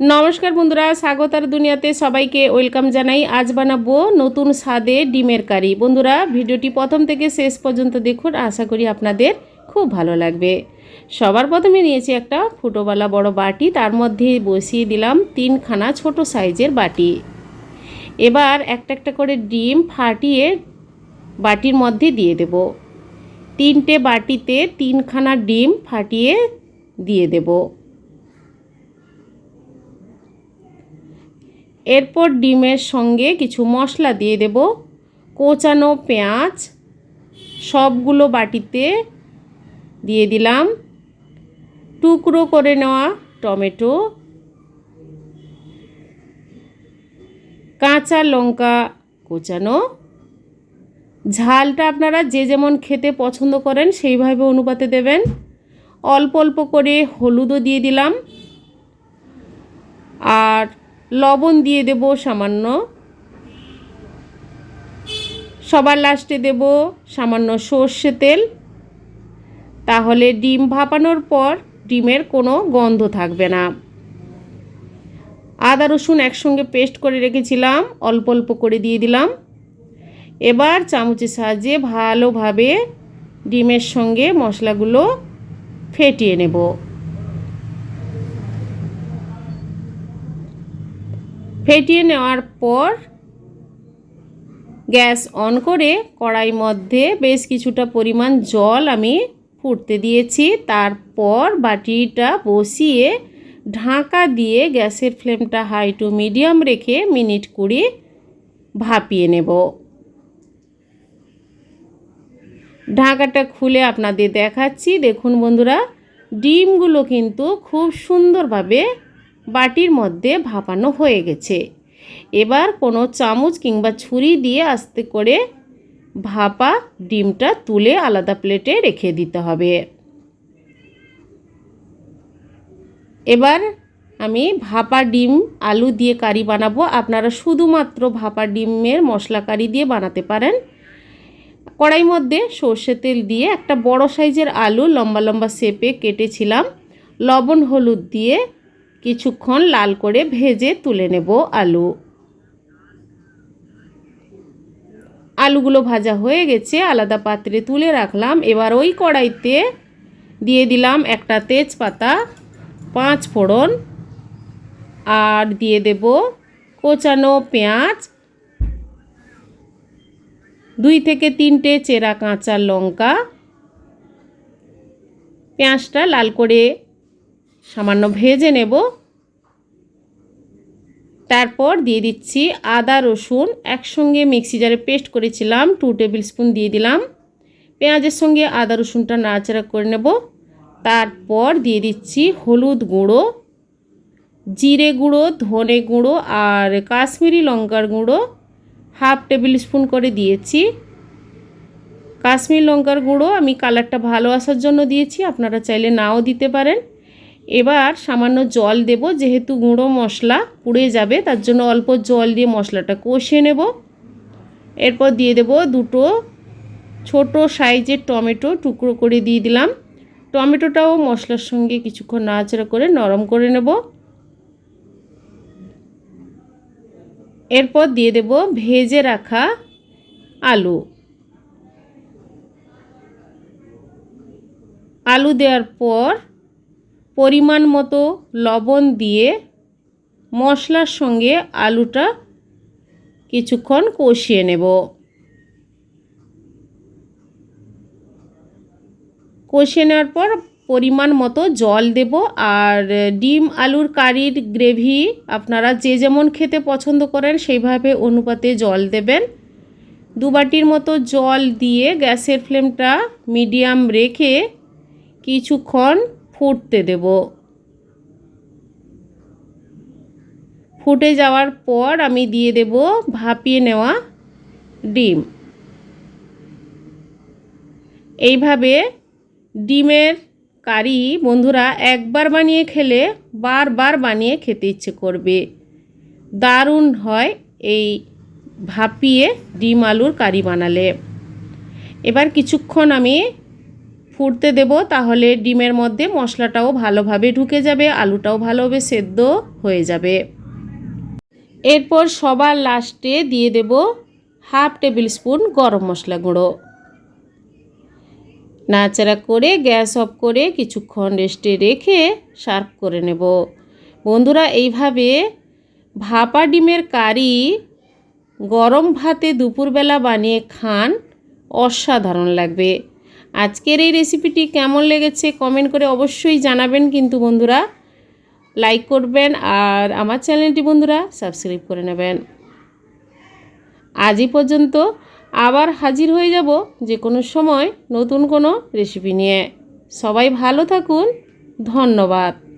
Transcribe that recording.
নমস্কার বন্ধুরা স্বাগতার দুনিয়াতে সবাইকে ওয়েলকাম জানাই। আজ বানাবো নতুন স্বাদে ডিমের কারি। বন্ধুরা, ভিডিওটি প্রথম থেকে শেষ পর্যন্ত দেখুন, আশা করি আপনাদের খুব ভালো লাগবে। সবার প্রথমে নিয়েছি একটা ফুটোওয়ালা বড় বাটি, তার মধ্যে বসিয়ে দিলাম তিনখানা ছোট সাইজের বাটি। এবার একটা একটা করে ডিম ফাটিয়ে বাটির মধ্যে দিয়ে দেব। তিনটে বাটিতে তিনখানা ডিম ফাটিয়ে দিয়ে দেবো। এরপর ডিমের সঙ্গে কিছু মশলা দিয়ে দেব। কোচানো পেঁয়াজ, সবগুলো বাটিতে দিয়ে দিলাম। টুকরো করে নেওয়া টমেটো, কাঁচা লঙ্কা কোচানো। ঝালটা আপনারা যে যেমন খেতে পছন্দ করেন, সেইভাবে অনুপাতে দেবেন। অল্প অল্প করে হলুদও দিয়ে দিলাম। আর লবণ দিয়ে দেব সামান্য। সবার লাস্টে দেব সামান্য সর্ষে তেল। তাহলে ডিম ভাপানোর পর ডিমের কোনো গন্ধ থাকবে না। আদা, রসুন একসঙ্গে পেস্ট করে রেখেছিলাম, অল্প অল্প করে দিয়ে দিলাম। এবার চামচের সাহায্যে ভালোভাবে ডিমের সঙ্গে মশলাগুলো ফেটিয়ে নেব। ফেটিয়ে নেওয়ার পর গ্যাস অন করে কড়াই মধ্যে বেশ কিছুটা পরিমাণ জল আমি ফুটতে দিয়েছি। তারপর বাটিটা বসিয়ে ঢাকা দিয়ে গ্যাসের ফ্লেমটা হাই টু মিডিয়াম রেখে মিনিট কুড়ি ভাপিয়ে নেব। ঢাকাটা খুলে আপনাদের দেখাচ্ছি। দেখুন বন্ধুরা, ডিমগুলো কিন্তু খুব সুন্দরভাবে বাটির মধ্যে ভাপানো হয়ে গেছে। এবার কোনো চামচ কিংবা ছুরি দিয়ে আস্তে করে ভাপা ডিমটা তুলে আলাদা প্লেটে রেখে দিতে হবে। এবার আমি ভাপা ডিম, আলু দিয়ে কারি বানাবো। আপনারা শুধুমাত্র ভাপা ডিমের মশলা কারি দিয়ে বানাতে পারেন। কড়াই মধ্যে সর্ষে তেল দিয়ে একটা বড় সাইজের আলু লম্বা লম্বা শেপে কেটেছিলাম। লবণ, হলুদ দিয়ে কিছুক্ষণ লাল করে ভেজে তুলে নেব আলু। আলুগুলো ভাজা হয়ে গেছে, আলাদা পাত্রে তুলে রাখলাম। এবার ওই কড়াইতে দিয়ে দিলাম একটা তেজপাতা, পাঁচ ফোড়ন, আর দিয়ে দেব কোচানো পেঁয়াজ, দুই থেকে তিনটে চেরা কাঁচা লঙ্কা। পেঁয়াজটা লাল করে সামান্য ভেজে নেব। তারপর দিয়ে দিচ্ছি আদা, রসুন। একসঙ্গে মিক্সি জারে পেস্ট করেছিলাম, টু টেবিল স্পুন দিয়ে দিলাম। পেঁয়াজের সঙ্গে আদা, রসুনটা নাড়াচাড়া করে নেব। তারপর দিয়ে দিচ্ছি হলুদ গুঁড়ো, জিরে গুঁড়ো, ধনে গুঁড়ো আর কাশ্মীরি লঙ্কার গুঁড়ো। হাফ টেবিল স্পুন করে দিয়েছি। কাশ্মীর লঙ্কার গুঁড়ো আমি কালারটা ভালো আসার জন্য দিয়েছি, আপনারা চাইলে নাও দিতে পারেন। এবার সামান্য জল দেব, যেহেতু গুঁড়ো মশলা পুড়ে যাবে, তার জন্য অল্প জল দিয়ে মশলাটা কষিয়ে নেব। এরপর দিয়ে দেব দুটো ছোট সাইজের টমেটো টুকরো করে দিয়ে দিলাম। টমেটোটাও মশলার সঙ্গে কিছুক্ষণ নাড়াচাড়া করে নরম করে নেব। এরপর দিয়ে দেব ভেজে রাখা আলু। আলু দেওয়ার পর পরিমাণ মতো লবণ দিয়ে মশলার সঙ্গে আলুটা কিছুক্ষণ কষিয়ে নেব। কষিয়ে নেওয়ার পর পরিমাণ মতো জল দেব আর ডিম, আলুর কারির গ্রেভি আপনারা যে যেমন খেতে পছন্দ করেন সেইভাবে অনুপাতে জল দেবেন। দু বাটির মতো জল দিয়ে গ্যাসের ফ্লেমটা মিডিয়াম রেখে কিছুক্ষণ ফুটতে দেব। ফুটে যাওয়ার পর আমি দিয়ে দেব ভাপিয়ে নেওয়া ডিম। এইভাবে ডিমের কারি বন্ধুরা একবার বানিয়ে খেলে বারবার বানিয়ে খেতে ইচ্ছে করবে। দারুণ হয় এই ভাপিয়ে ডিম আলুর কারি বানালে। এবার কিছুক্ষণ আমি ফুটতে দেব, তাহলে ডিমের মধ্যে মশলাটাও ভালোভাবে ঢুকে যাবে, আলুটাও ভালোভাবে সেদ্ধ হয়ে যাবে। এরপর সবার লাস্টে দিয়ে দেব হাফ টেবিল স্পুন গরম মশলা গুঁড়ো। নাড়াচাড়া করে গ্যাস অফ করে কিছুক্ষণ রেস্টে রেখে সার্ভ করে নেব। বন্ধুরা, এইভাবে ভাপা ডিমের কারি গরম ভাতে দুপুরবেলা বানিয়ে খান অসাধারণ লাগবে। আজকের এই রেসিপিটি কেমন লেগেছে কমেন্ট করে অবশ্যই জানাবেন কিন্তু বন্ধুরা। লাইক করবেন আর আমার চ্যানেলটি বন্ধুরা সাবস্ক্রাইব করে নেবেন। আজই পর্যন্ত আবার হাজির হয়ে যাব যে কোনো সময় নতুন কোনো রেসিপি নিয়ে। সবাই ভালো থাকুন। ধন্যবাদ।